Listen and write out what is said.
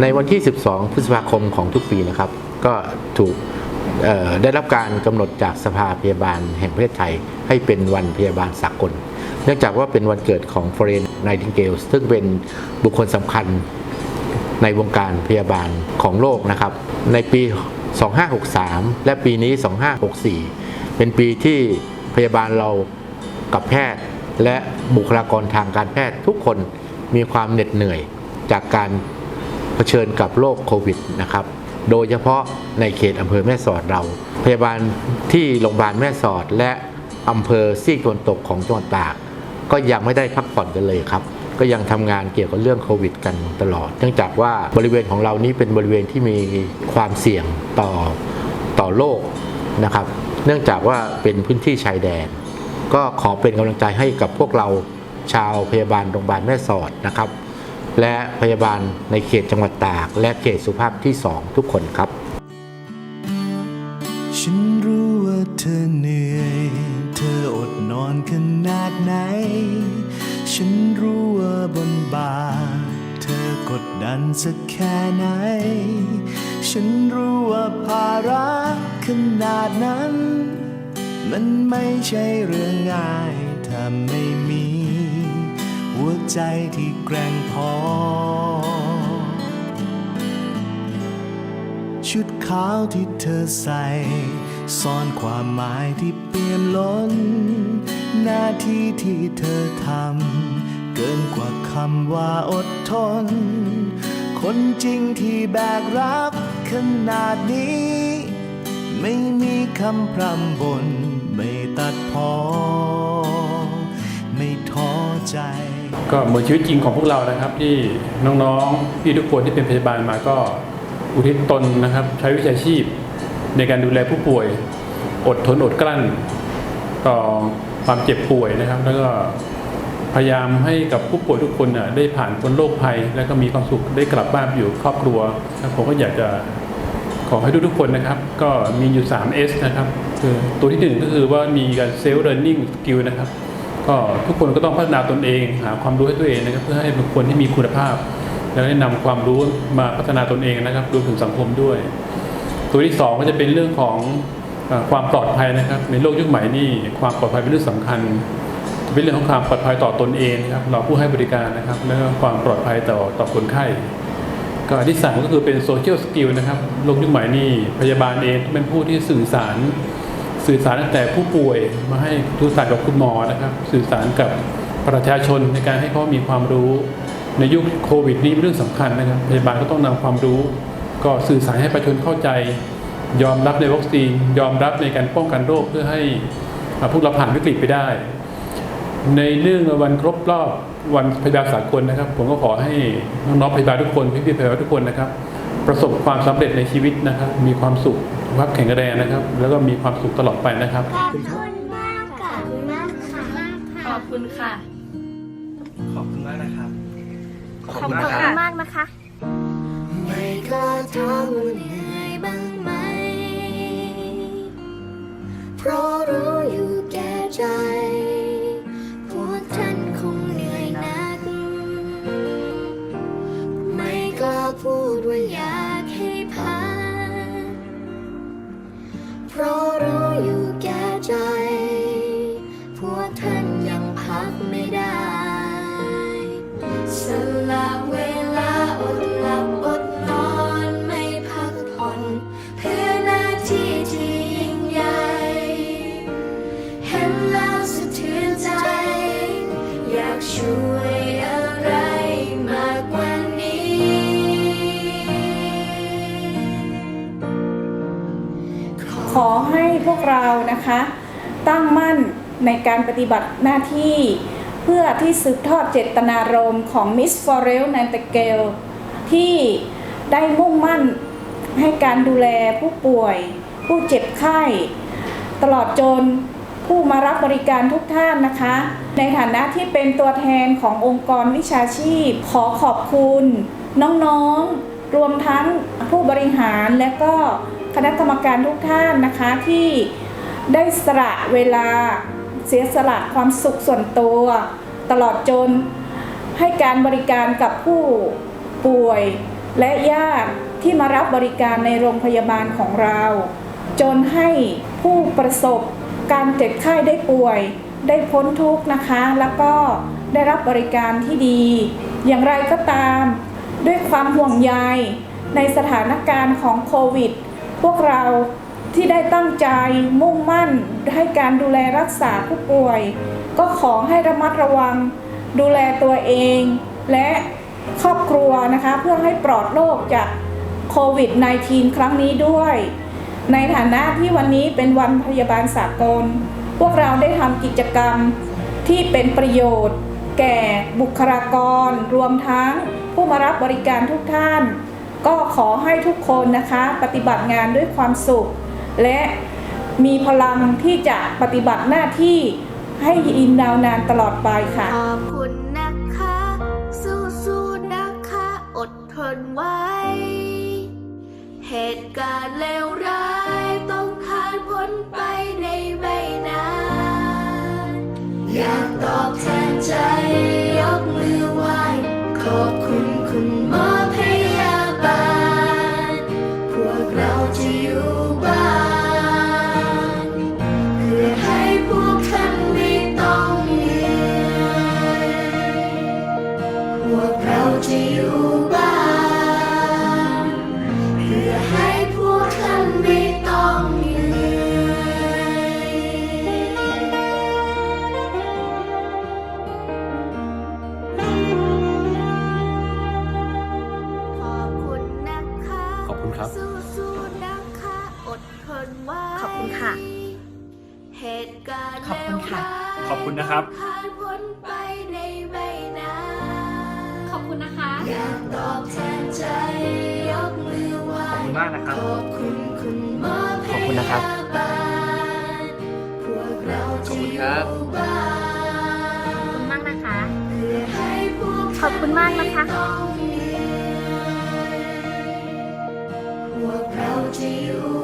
ในวันที่ 12 พฤษภาคมของทุกปีนะครับ ก็ถูกได้รับการกำหนดจากสภาพยาบาลแห่งประเทศไทย ให้เป็นวันพยาบาลสากล เนื่องจากว่าเป็นวันเกิดของฟ o เรนไนติงเกลซึ่งเป็นบุคคลสำคัญในวงการพยาบาลของโลกนะครับ ในปี 2563 และปีนี้ 2564 เป็นปีที่พยาบาลเรากับแพทย์ และบุคลากรทางการแพทย์ทุกคนมีความเหน็ดเหนื่อยจากการ เผชิญกับโรคโควิดนะครับโดยเฉพาะในเขตอำเภอแม่สอดเรา พยาบาลที่โรงพยาบาลแม่สอดและอำเภอซีกตะวันตกของจังหวัดตาก ก็ยังไม่ได้พักผ่อนกันเลยครับ ก็ยังทำงานเกี่ยวกับเรื่องโควิด กันตลอด เนื่องจากว่าบริเวณของเรานี้เป็นบริเวณที่มีความเสี่ยงต่อต่อโรคนะครับ เนื่องจากว่าเป็นพื้นที่ชายแดน ก็ขอเป็นกำลังใจให้กับพวกเราชาวพยาบาลโรงพยาบาลแม่สอดนะครับ และพยาบาลในเขตจังหวัดตาก และเขตสุภาพที่ 2 ทุกคนครับ ฉันรู้ว่าเธอเหนื่อย เธออดนอนขนาดไหน ฉันรู้ว่าบนบาเธอกดดันสักแค่ไหน ฉันรู้ว่าภาระขนาดนั้น มันไม่ใช่เรื่องง่ายถ้าไม่ ใจที่แกร่งพอ ชุดขาวที่เธอใส่ ซ่อนความหมายที่เปี่ยมล้น หน้าที่ที่เธอทำ เกินกว่าคำว่าอดทน คนจริงที่แบกรับขนาดนี้ ไม่มีคำพร่ำบนไม่ตัดพอ ก็เหมือนชีวิตจริงของพวกเรานะครับ ที่น้องๆพี่ทุกคนที่เป็นพยาบาลมาก็อุทิศตนนะครับ ใช้วิชาชีพในการดูแลผู้ป่วย อดทนอดกลั้น ต่อความเจ็บป่วยนะครับ แล้วก็พยายามให้กับผู้ป่วยทุกคนน่ะได้ผ่านพ้นโรคภัย แล้วก็มีความสุขได้กลับบ้านอยู่ครอบครัวครับผมก็อยากจะขอให้ทุกๆคนนะครับ ก็มีอยู่ 3 S นะครับคือตัวที่หนึ่งก็คือว่ามีการ self learning skill นะครับ ก็ทุกคนก็ต้องพัฒนาตนเอง หาความรู้ให้ตัวเองนะครับเพื่อให้เป็นคนที่มีคุณภาพ แล้วได้นำความรู้มาพัฒนาตนเองนะครับรวมถึงสังคมด้วย ตัวที่สองก็จะเป็นเรื่องของอความปลอดภัยนะครับ ในโลกยุคใหม่นี่ความปลอดภัยเป็นเรื่องสำคัญเป็นเรื่องของความปลอดภัยต่อตนเองนะครับเราผู้ให้บริการนะครับ แล้วก็ความปลอดภัยต่อต่อคนไข้ก็อันที่สามก็คือเป็นโซเชียลสกิลนะครับโลกยุคใหม่นี่พยาบาลเองต้องเป็นผู้ที่สื่อสาร สื่อสารตั้งแต่ผู้ป่วยมาให้ทุสารกับคุณหมอนะครับ สื่อสารกับประชาชนในการให้เขามีความรู้ในยุคโควิดนี้เป็นเรื่องสำคัญนะครับพยาบาลก็ต้องนำความรู้ ก็สื่อสารให้ประชาชนเข้าใจ ยอมรับในวัคซีน ยอมรับในการป้องกันโรคเพื่อให้พวกเราผ่านวิกฤตไปได้ ในเรื่องวันครบรอบวันพยาบาลสากลนะครับ ผมก็ขอให้น้องๆพยาบาลทุกคนพี่ๆพยาบาลทุกคนนะครับ ประสบความสำเร็จในชีวิตนะครับมีความสุข ขภาพแข็งแรงนะครับ แล้วก็มีความสุขตลอดไปนะครับขอบคุณมากค่ะขอบคุณมากค่ะมากค่ะขอบคุณค่ะ ขอบคุณมากนะครับ ขอบคุณมากนะคะ ไม่กล้าถามว่าเหนื่อยบ้างไหมเพราะรู้ ช่วยอะไรมากกว่านี้ ขอให้พวกเรานะคะ ตั้งมั่นในการปฏิบัติหน้าที่ เพื่อที่สืบทอดเจตนารมณ์ของ Miss f o r e l n a n t e g a l ที่ได้มุ่งมั่นให้การดูแลผู้ป่วย ผู้เจ็บไข้ ตลอดจน ผู้มารับบริการทุกท่านนะคะ ในฐานะที่เป็นตัวแทนขององค์กรวิชาชีพ ขอขอบคุณน้องๆ รวมทั้งผู้บริหารและก็คณะกรรมการทุกท่านนะคะที่ได้สละเวลาเสียสละความสุขส่วนตัว ตลอดจนให้การบริการกับผู้ป่วย และญาติที่มารับบริการในโรงพยาบาลของเรา จนให้ผู้ประสบ การเจ็บไข้ได้ป่วย ได้พ้นทุกข์นะคะ แล้วก็ได้รับบริการที่ดี อย่างไรก็ตาม ด้วยความห่วงใยในสถานการณ์ของโควิด พวกเราที่ได้ตั้งใจมุ่งมั่นให้การดูแลรักษาผู้ป่วย ก็ขอให้ระมัดระวัง ดูแลตัวเอง และครอบครัวนะคะ เพื่อให้ปลอดโรคจากโควิด -19 ครั้งนี้ด้วย ในฐานะที่วันนี้เป็นวันพยาบาลสากล พวกเราได้ทำกิจกรรมที่เป็นประโยชน์ แก่บุคลากร รวมทั้งผู้มารับบริการทุกท่าน ก็ขอให้ทุกคนนะคะปฏิบัติงานด้วยความสุข และมีพลังที่จะปฏิบัติหน้าที่ให้ยินยาวนานตลอดไปค่ะ ขอบคุณนะคะ สู้ๆนะคะ อดทนไว้ เหตุการณ์เลว จะอยู่บ้านเพื่อให้พวกท่านไม่ต้องเหนื่อยพวกเราจะอยู่บ้านเพื่อให้พวกท่านไม่ต้องเหนื่อยขอบคุณนะคะ ขอบคุณครับ สู้ๆนะคะ อดทนไว้ขอบคุณค่ะ เหตุการณ์ขอบคุณค่ะ ขอบคุณนะครับ ผ่านพ้นไปในไม่นานขอบคุณนะคะ อยากตอบแทนใจยกมือไหวขอบคุณมากนะครับ ขอบคุณคุณหมอขอบคุณนะครับพวกเราขอบคุณครับมากนะคะขอบคุณมากนะคะ พวกเราจะอยู่